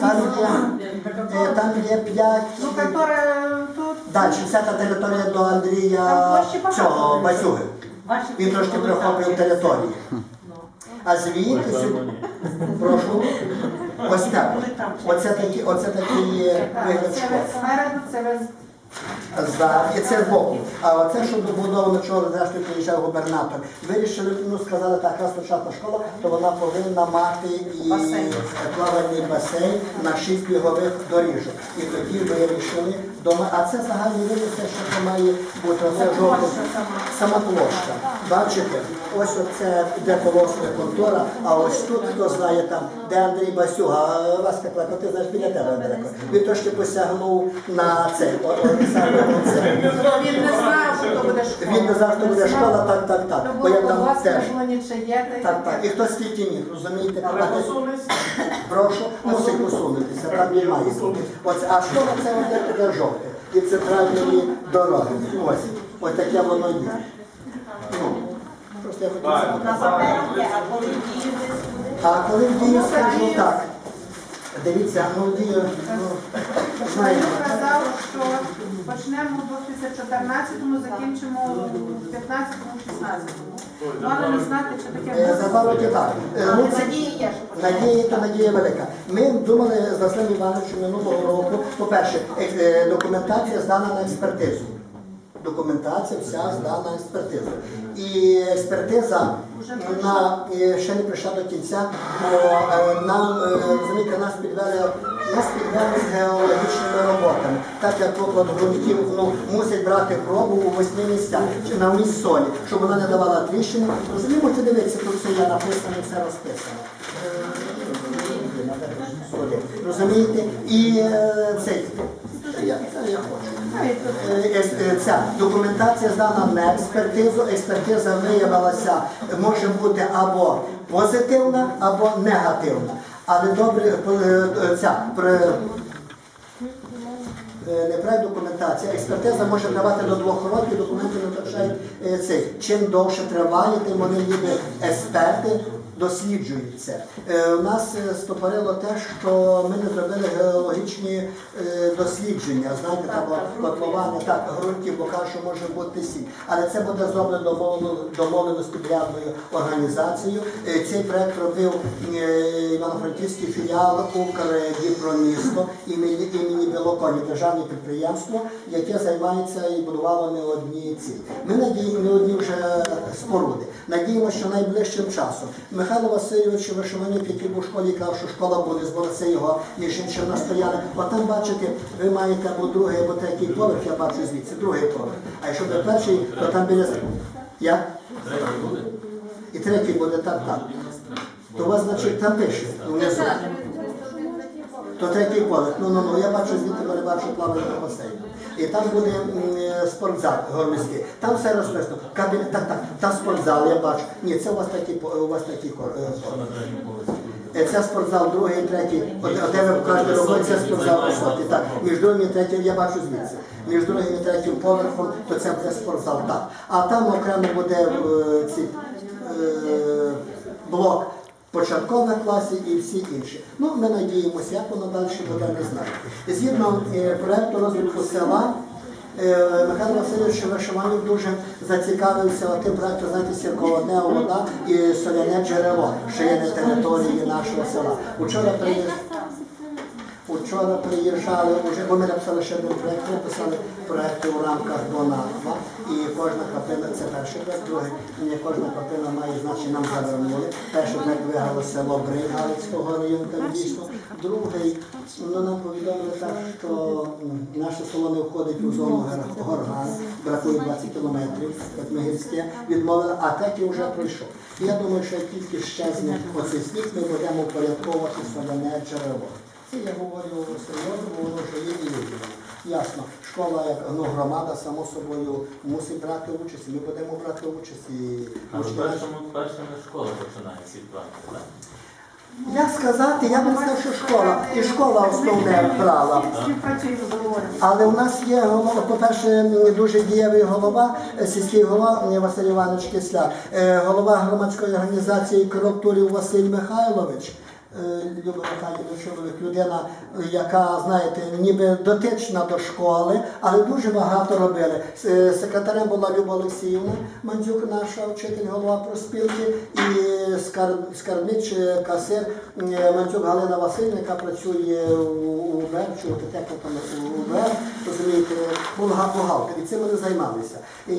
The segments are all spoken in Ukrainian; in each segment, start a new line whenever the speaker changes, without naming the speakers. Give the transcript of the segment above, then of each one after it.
Там є, е, там є п'ять.
Ну, которая тут...
Далі, вся та територія до Андрія
Там площі багато.
цього Басюги.
Ваші
Він трошки прихоплює територію. А звідти сюди, прошу, ось так. Оце такі, оце такі є
Так,
вигляд
це
школи.
весь це весь...
За, і це збоку. А оце, що добудовано, чого зрештою приїжджав губернатор. Вирішили, ну сказали так, раз початна школа, то вона повинна мати і
Басейн.
плавальний басейн на шість бігових доріжок. І тоді вирішили дома. А це загальний це що це має бути. Оце жовте.
площа сама.
Площа. Бачите, ось оце де колосна контора, а ось тут, хто знає там, де Андрій Басюга, Васька Клако, ти знаєш біля тебе. Він трошки посягнув на це. Саме.
Він не знав, що то буде школа.
Він не знав, що буде школа, так, так, так.
То
Бо я там теж. Так, так. І хтось скільки міг, розумієте?
Але посунеться.
Прошу, мусить посунутися, там не має бути. Ось, а школа це де, де жовте, від центральної дороги. Ось, ось таке воно є. Ну, просто я хотів сказати.
На а коли
в дію скажу так. Дивіться, ну дію, ну, знаєте,
Він казав, що почнемо у 2014-му, закінчимо у 15-му, 16-му. Мало не знати, чи таке
е,
буде.
за так. Е, ну, це-
Надія є, що
Надія то надія велика. Ми думали з Василем Івановичем минулого року, по-перше, е, документація здана на експертизу. Документація вся здана на експертизу. І експертиза на, е, ще не прийшла до кінця, бо е, нам, е, розумієте, нас підвели, нас підвели з геологічними роботами. Так як виклад ґрунтів ну, мусить брати пробу у восьми місцях, чи на місць солі, щоб вона не давала тріщини. Розумієте, можете дивитися, тут все є написано, все розписано. Розумієте? І е, Ця документація здана на експертизу. Експертиза виявилася, може бути або позитивна, або негативна. Але добре, е, е, ця Е, неправильна документація. Експертиза може тривати до двох років, документи не втрачають цей. Чим довше триває, тим вони ніби експерти досліджують це. Е, У нас е, стопорило те, що ми не зробили геологічні е, дослідження. Знаєте, там котлування, так, ґрунтів, бо кажуть, що може бути сіль. Але це буде зроблено домовлено- з підрядною організацією. Цей проект робив Івано-Франківський філіал Укрдіпромісто імені, імені Білоконі, державне підприємство, яке займається і будувало не одні ці. Ми надіємо не одні вже споруди. Надіємося, що найближчим часом Михайло Васильович Вишиванюк, який був в школі, казав, що школа буде, це його між жінчина настояли. Отам бачите, ви маєте або другий, або третій поверх, я бачу звідси, другий поверх. А якщо ви перший, то там біля Я? І третій буде так, так. То у вас, значить, там пише внизу. То третій поверх. Ну, ну, ну, я бачу звідти, мене бачу плавання басейн. І там буде м, е, спортзал горміський. Там все розписано. Кабінет, так, так, там спортзал, я бачу. Ні, це у вас такий, по- у вас такий кор- е. Е, Це спортзал, другий, третій, от, от де ви кажете, роботі, це спортзал високий. Так, між другим і третім, я бачу звідси. Між другим і третім поверхом, то це буде спортзал. Так. А там окремо буде е, ці, е, блок початкових класі і всі інші. Ну, ми надіємося, як воно далі буде, не знаю. Згідно е, проекту розвитку села, е, Михайло Васильович Вишиванів дуже зацікавився тим проєктом, знаєте, сірководне вода і соляне джерело, що є на території нашого села. Учора приїзд. Учора приїжджали вже, бо ми написали ще один проєкт, ми писали проєкти у рамках донатства. І кожна картина, це перший проєкт, другий, і кожна картина має значення нам завернули. Перший проєкт виграло село Бриг Галицького району, там дійсно. Другий, ну нам повідомили так, що наше село не входить у зону горган, бракує 20 кілометрів, як Мегірське, відмовили, а третій вже пройшов. Я думаю, що тільки щезне оцей сніг, ми будемо впорядковувати соляне джерело. Це я говорю серйозно, бо воно вже є і є. Ясно, школа, як ну, громада, само собою, мусить брати участь, і ми будемо брати участь. І
Але
учні
в першому першому школа починає ці плани, так?
Як сказати, я б не сказав, що школа, і школа основне брала. Але у нас є голова, по-перше, дуже дієвий голова, е, сільський голова Василь Іванович Кисляк, е, голова громадської організації Коротурів Василь Михайлович. Е, Люба Михайлівна, чоловік, людина, е, яка, знаєте, ніби дотична до школи, але дуже багато робили. Е, Секретарем була Люба Олексіївна Мандзюк, наша вчитель, голова проспілки, і скар- скарбник чи касир Мандзюк Галина Васильівна, яка працює у УБР, там у УБР, розумієте, була бухгалтер, і цим вони займалися. І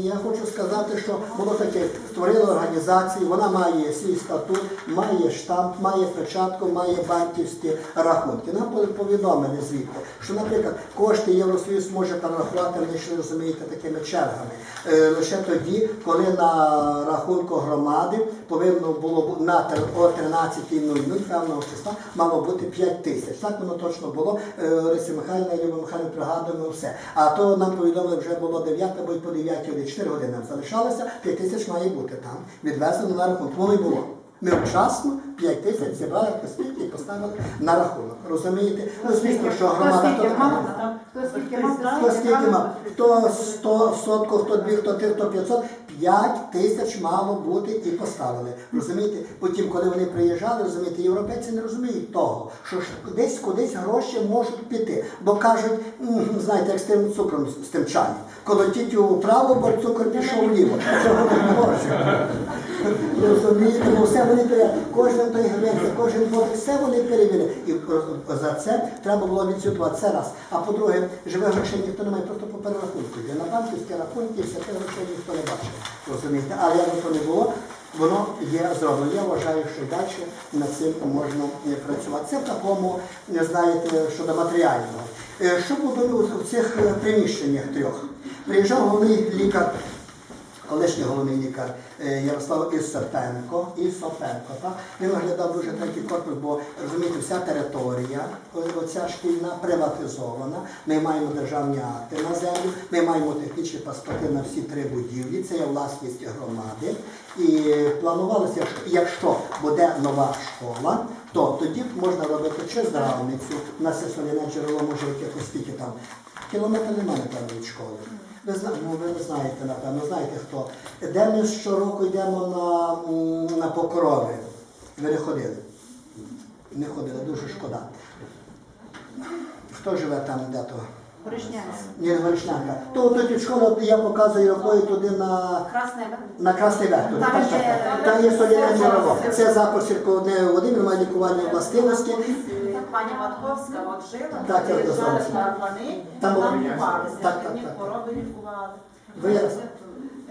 я хочу сказати, що було таке, створили організацію, вона має свій статут, має штамп, має печатку, має банківські рахунки. Нам пов- повідомили звідти, що, наприклад, кошти Євросоюз може перерахувати, ви ж розумієте, такими чергами. Е, Лише тоді, коли на рахунку громади повинно було на о 13.00 певного числа мало бути 5 тисяч. Так воно точно було. Е, Лариса Михайлівна, Люба Михайлівна пригадуємо все. А то нам повідомили вже було 9 або й по 9 годині, 4 години нам залишалося, 5 тисяч має бути там. Відвезено на рахунок. Воно й було. Ми вчасно 5 тисяч зібрали копійки і поставили на рахунок. Розумієте? Ну, звісно, що громада. то-
мав? Хто скільки мав?
Хто скільки? Хто 100 сотку, хто 2, хто 3, хто 500, 5 тисяч мало бути і поставили. Розумієте? Потім, коли вони приїжджали, розумієте, європейці не розуміють того, що десь кудись гроші можуть піти. Бо кажуть, знаєте, як з тим цукром, з тим чаєм. Колотіть вправо, бо цукор пішов вліво. Цього не може. Розумієте, бо все вони. Кожен той гривень, кожен водик, все вони перевіряли. І е, за це треба було відсвятувати. Це раз. А по-друге, живих грошей ніхто не має, просто по перерахунку. Є на банківські рахунки, все те грошей ніхто не бачив. Розумієте? Але як то не було, воно є зроблено. Я вважаю, що далі над цим можна е, працювати. Це в такому, е, знаєте, щодо матеріального. Е, Що було в цих е, приміщеннях трьох? Приїжджав головний лікар колишній головний лікар е, Ярослав Ісопенко, Ісопенко, так? Він оглядав дуже третій корпус, бо розумієте, вся територія, оця шкільна приватизована. Ми маємо державні акти на землю, ми маємо технічні паспорти на всі три будівлі, це є власність громади. І планувалося, що якщо буде нова школа, то тоді можна робити чи здравницю, на нас соляне джерело, може якось скільки там. Кілометр немає, напевно, від школи. Ви ну, ви не знаєте, напевно, знаєте хто. Де ми щороку йдемо на, на покрови? Ви не ходили? Не ходили, дуже шкода. Хто живе там, де то?
Порожнянськ.
Ні, Горішнянка. То тут від школи я показую рукою туди на,
Красне
на Красний туди.
Там
Так, так,
є-
так. Там є соляне джерело. Це запах сірководневої води, він має лікувальні властивості.
Пані Матковська от жила,
Так, я
приїжджали
розумію.
барабани,
Там
там
було-
лікувалися,
Так, так,
одні
так.
хвороби лікували.
Ви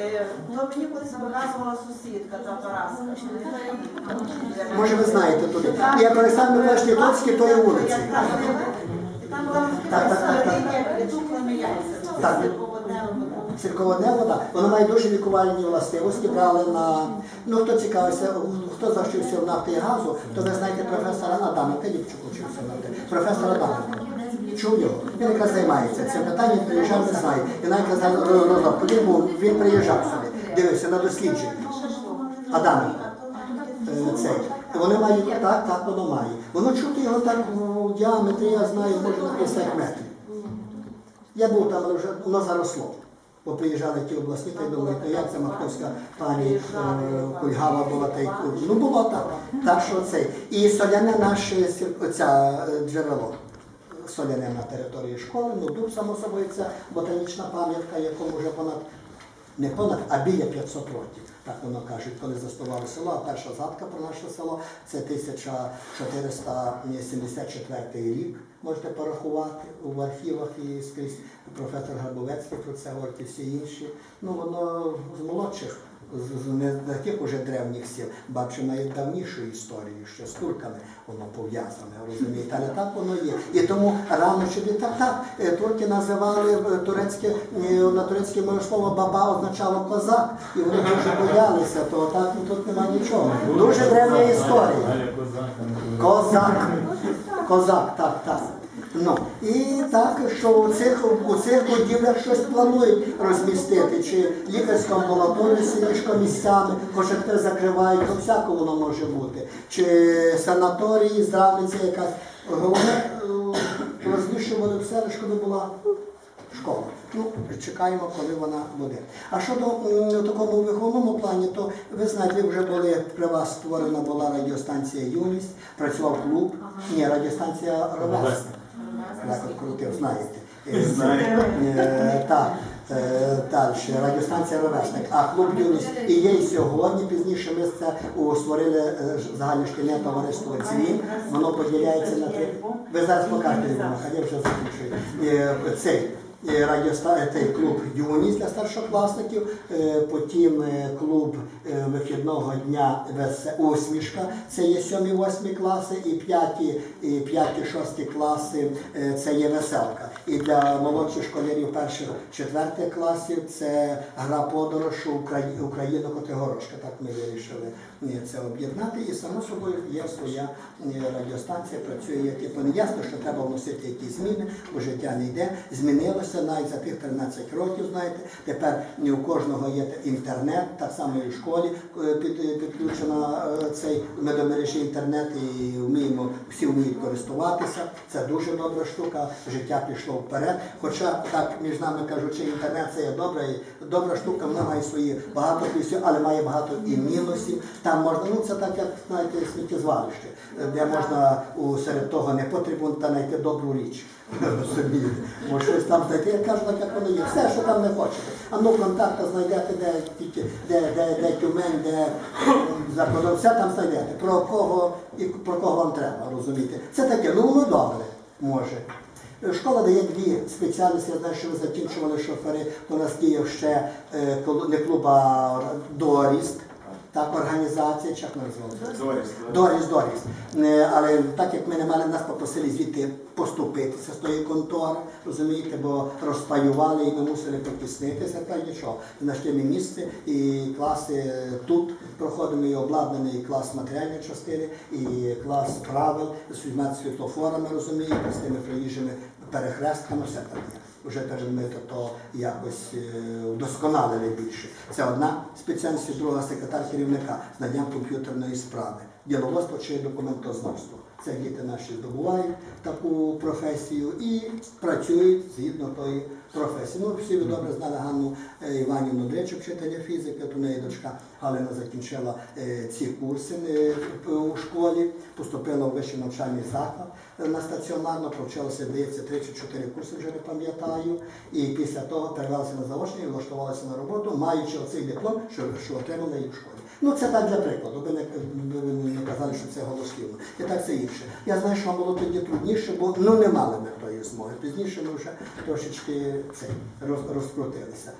Е, То мені колись показувала сусідка та Параска.
Може ви знаєте туди. І як Олександр Миколаївич Літовський, то є вулиці.
І Там була
Так, так, так, так. Так.
Сірководнева
вода. Вона має дуже лікувальні властивості, брали на. Ну хто цікавився, хто завчився в нафті і газу, то ви знаєте професора Адама, Філіпчук учився в нафті. Професор Адам. Чув його? Він якраз займається цим питанням, приїжджав, не знає. І навіть казав розробку. Він був, він приїжджав сюди, дивився на дослідження. Адам. Е, Цей. Вони мають так, так воно має. Воно чути його так в діаметрі, я знаю, може на 50 метрів. Я був там, але вже воно заросло. Бо приїжджали ті обласні, та й думали, то як це матковська пані е, Кульгава була та й Ну було так. Так що цей. І соляне наше оця е, джерело. Соляне на території школи, ну дуб, само собою, це ботанічна пам'ятка, якому вже понад не понад, а біля 500 років. Так воно кажуть, коли заснували село, а перша згадка про наше село це 1474 рік. Можете порахувати в архівах і скрізь професор Гарбовецький про це говорить і всі інші. Ну воно з молодших, з, з не таких уже древніх сіл, бачу навіть давнішої історії, що з турками воно пов'язане, розумієте, але так воно є. І тому рано чи не так, так, е, турки називали е, турецьке, е, на турецьке моє слово баба означало козак, і вони дуже боялися, то так тут немає нічого. Дуже древня історія. Козак. Козак, так, так. Ну, і так, що у цих, у цих будівлях щось планують розмістити, чи лікарську амбулаторію з ліжкомісцями, хоча тепер закривають, то всяко воно може бути. Чи санаторії, здравниця якась. Головне, е, розміщували все, щоб була школа. Ну, чекаємо, коли вона буде. А щодо такому виховному плані, то ви знаєте, ви вже були при вас створена була радіостанція Юність, працював клуб. Ні, радіостанція Ровесник. Так, от крутив, знаєте. Е, е, Так, е, далі, радіостанція Ровесник, а клуб Юність і є і сьогодні. Пізніше ми це створили загальношкільне товариство «Дзвін». Воно поділяється на три. Ви зараз покажете його, а я вже закінчую. Цей е, радіоста- цей клуб Юність для старшокласників, е, потім е, клуб е, вихідного дня «Весе- усмішка. Це є 7-8 класи і 5, і 5-6 класи е, це є веселка. І для молодших школярів перших четвертих класів це гра подорож Украї- Україна Котигорошка. Так ми вирішили е, це об'єднати. І само собою є своя е, радіостанція, працює як то не ясно, що треба вносити якісь зміни, бо життя не йде. Змінилося навіть за тих 13 років, знаєте. Тепер не у кожного є інтернет, так само і в школі е, під, підключена е, цей ми інтернет і вміємо, всі вміють користуватися. Це дуже добра штука, життя пішло вперед. Хоча так між нами кажучи, інтернет це є добра, добра штука, вона має свої багато плюсів, але має багато і мінусів. Там можна, ну це так, як знаєте, сміттєзвалище, е, де можна у серед того непотрібу та знайти добру річ. Розумієте? Може щось там знайти, я кажу, так як воно є. Все, що там не хочете. А ну контакти знайдете, де де, де, де Тюмень, де м, за все там знайдете. Про кого і про кого вам треба, розумієте? Це таке, ну воно добре може. Школа дає дві спеціальності. Я знаю, що ви закінчували шофери. У нас діє ще е, не клуб, а Доріст. Так, організація, як ми називаємо? Доріс, Доріс. Е, Але так як ми не мали, нас попросили звідти поступитися з тої контори, розумієте, бо розпаювали і ми мусили потіснитися, та нічого. Знайшли ми місце і класи е, тут проходимо і обладнаний клас матеріальної частини, і клас правил з світлофорами, розумієте, з тими проїжджими перехрестками, все там є. Вже каже, ми то, якось е, вдосконалили більше. Це одна спеціальність, друга секретар керівника з наданням комп'ютерної справи, діловодство чи документознавство. Це діти наші здобувають таку професію і працюють згідно тої професії. Ну, всі ви добре знали Ганну е, Іванівну Дречик, вчителя фізики, у неї дочка Галина закінчила е, ці курси е, у школі, поступила у вищий навчальний заклад на стаціонарно, провчилася, здається, 3 чи 4 курси, вже не пам'ятаю. І після того перевелася на заочні і влаштувалася на роботу, маючи оцей диплом, що, що отримала її в школі. Ну це так для прикладу, ви не, ви не казали, що це голослівно. І так це інше. Я знаю, що вам було тоді трудніше, бо ну не мали ми тої змоги. Пізніше ми вже трошечки це, роз, розкрутилися.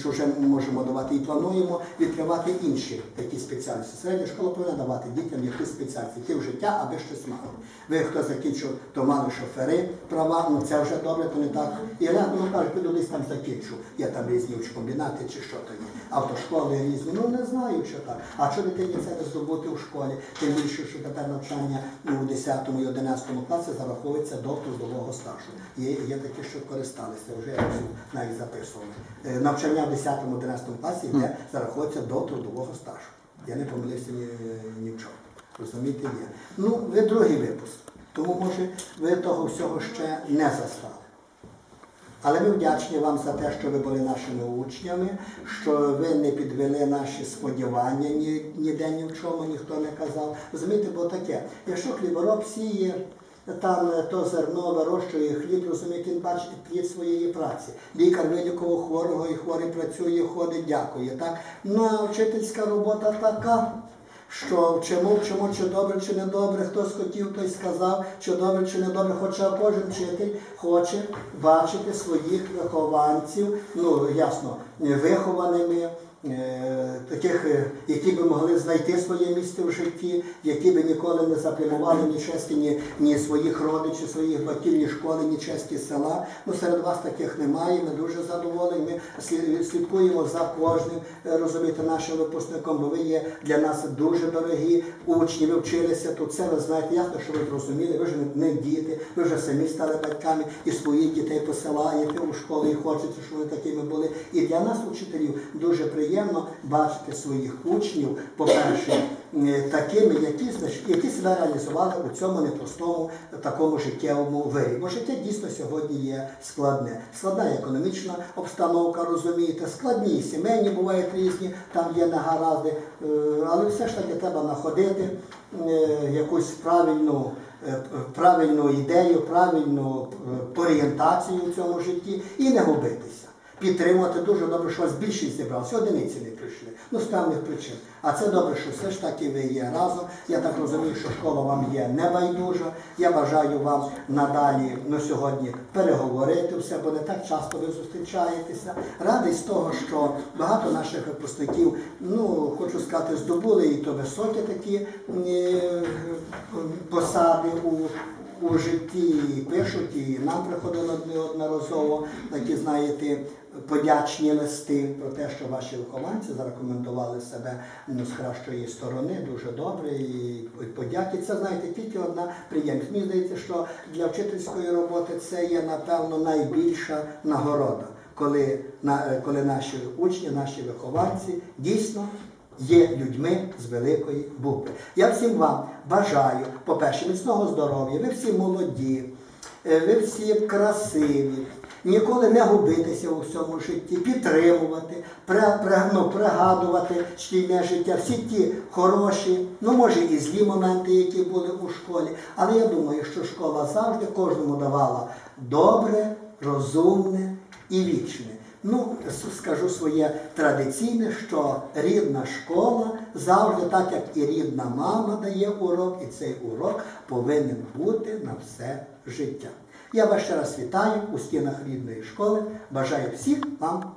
Що вже можемо давати і плануємо відкривати інші такі спеціальності. Середня школа повинна давати дітям якісь спеціальності, йти в життя, аби щось мали. Ви хто закінчив, то мали шофери, права, ну це вже добре, то не так. І я ну, кажу, піду десь там закінчу. Є там різні комбінати чи що то є. Автошколи різні. Ну не знаю, що так. А що дитині це не здобути в школі? Тим більше, що тепер навчання у 10 і 11 класі зараховується до трудового стажу. Є, є такі, що користалися, вже я навіть записували. Навчання в 10-11 класі йде, зараховується до трудового стажу. Я не помилився ні, ні в чому. Розумієте, є. Ну, ви другий випуск. Тому, може, ви того всього ще не застали. Але ми вдячні вам за те, що ви були нашими учнями, що ви не підвели наші сподівання ні, ніде ні в чому, ніхто не казав. Розумієте, бо таке, якщо хлібороб сіє, там е, то зерно вирощує хліб, розумієте, він бачить плід своєї праці. Лікар вилікував хворого і хворий працює, ходить, дякує. Так? Ну а вчительська робота така що вчимо, вчимо, чи добре, чи не добре, хтось хотів, той сказав, чи добре, чи не добре. Хоча кожен вчитель хоче бачити своїх вихованців, ну ясно, вихованими, таких, е, які би могли знайти своє місце в житті, які би ніколи не заплямували ні чеські, ні, ні своїх родичів, своїх батьків, ні школи, ні чеські села. Ну серед вас таких немає. Ми дуже задоволені. Ми слідкуємо за кожним, е, розумієте, нашим випускником, бо ви є для нас дуже дорогі учні. Ви вчилися тут. Це ви знаєте, ясно, що ви зрозуміли. Ви вже не, діти, ви вже самі стали батьками і своїх дітей посилаєте у школу і хочете, щоб вони такими були. І для нас, учителів, дуже приємно бачити своїх учнів, по-перше, е, такими, які, які себе реалізували у цьому непростому такому життєвому вирі. Бо життя дійсно сьогодні є складне. Складна економічна обстановка, розумієте, складні сімейні бувають різні, там є негаразди, е, але все ж таки треба знаходити е, якусь правильну. Правильну ідею, правильну орієнтацію у цьому житті і не губитися підтримувати дуже добре, що вас більшість зібралася, одиниці не прийшли. Ну, з певних причин. А це добре, що все ж таки ви є разом. Я так розумію, що школа вам є небайдужа. Я бажаю вам надалі ну, сьогодні переговорити все, бо не так часто ви зустрічаєтеся. Радий з того, що багато наших випускників, ну хочу сказати, здобули і то високі такі е, посади у у житті пишуть, і нам приходило неодноразово такі, знаєте, подячні листи про те, що ваші вихованці зарекомендували себе ну, з кращої сторони, дуже добре. І подяки. Це, знаєте, тільки одна приємність. Мені здається, що для вчительської роботи це є, напевно, найбільша нагорода, коли, на, коли наші учні, наші вихованці дійсно є людьми з великої букви. Я всім вам бажаю, по-перше, міцного здоров'я, ви всі молоді, е, ви всі красиві, ніколи не губитися у всьому житті, підтримувати, ну, пригадувати шкільне життя, всі ті хороші, ну може і злі моменти, які були у школі. Але я думаю, що школа завжди кожному давала добре, розумне і вічне. Ну, скажу своє традиційне, що рідна школа завжди, так як і рідна мама дає урок, і цей урок повинен бути на все життя. Я вас ще раз вітаю у стінах рідної школи. Бажаю всіх вам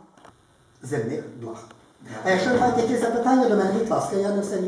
земних благ. А якщо маєте якісь запитання до мене, будь ласка, я на все